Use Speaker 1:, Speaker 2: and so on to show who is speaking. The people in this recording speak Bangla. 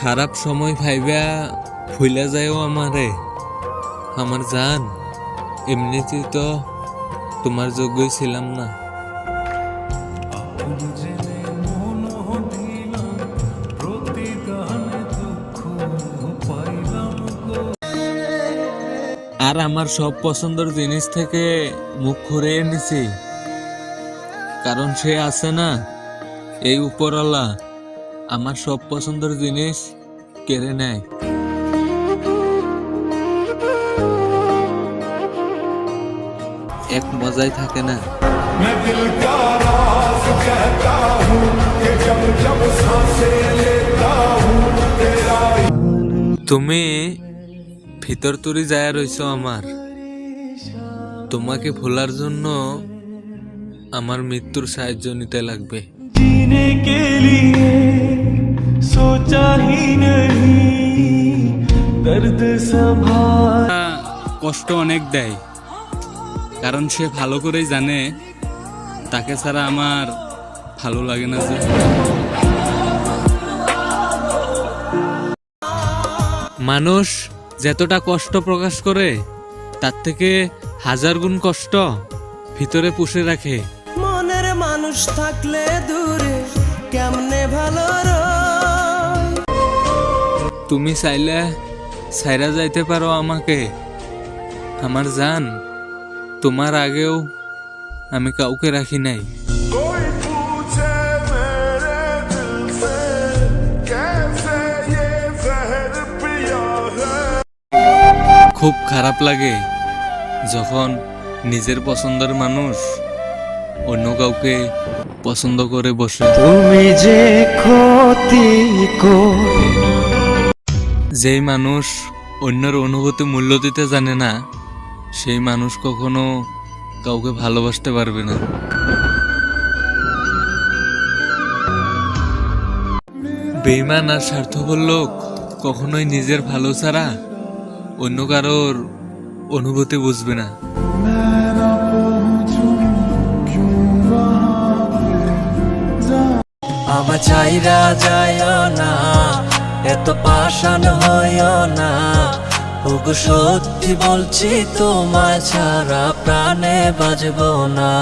Speaker 1: খারাপ সময় ভাইবা ভুলা যায়ও আমারে। আমার জান এমনিতেই তো তোমার যোগ্যই ছিলাম না। আর আমার সব পছন্দের জিনিস থেকে মুখ ঘুরে এনেছি। কারণ সে আছে না এই উপরওয়ালা। আমার সব পছন্দের জিনিস কেড়ে নেয়। এক মজাই থাকে না। তুমি ভিতর তুরি যায় রইছ আমার। তোমাকে ভোলার জন্য আমার মৃত্যুর সাহায্য নিতে লাগবে। কষ্ট অনেক দেয় কারণ সে ভালো করেই জানে তাকে ছাড়া আমার ভালো লাগে না যে। মানুষ যতটা কষ্ট প্রকাশ করে তার থেকে হাজার গুণ কষ্ট ভিতরে পুষে রাখে।
Speaker 2: মনের মানুষ থাকলে দূরে কেমনে ভালো রয়
Speaker 1: তুমি চাইলে সাইরা যাইতে পারো আমাকে। আমার জান তোমার আগেও আমি কাউকে রাখি নাই। খুব খারাপ লাগে যখন নিজের পছন্দের মানুষ অন্য কাউকে পছন্দ করে বসে।
Speaker 3: তুমি যে ক্ষতি কর
Speaker 1: যেই মানুষ অন্যের অনুভূতি মূল্য দিতে জানে না, সেই মানুষ কখনো কাউকে ভালোবাসতে পারবে না। বেইমান আর স্বার্থপর লোক কখনোই নিজের ভালো ছাড়া অন্য কারোর অনুভূতি বুঝবে না।
Speaker 2: আমার চাইরা যায় না, এত পাষাণ হয় না। ওগো সত্যি বলছি তোমায় ছাড়া প্রাণে বাজব না।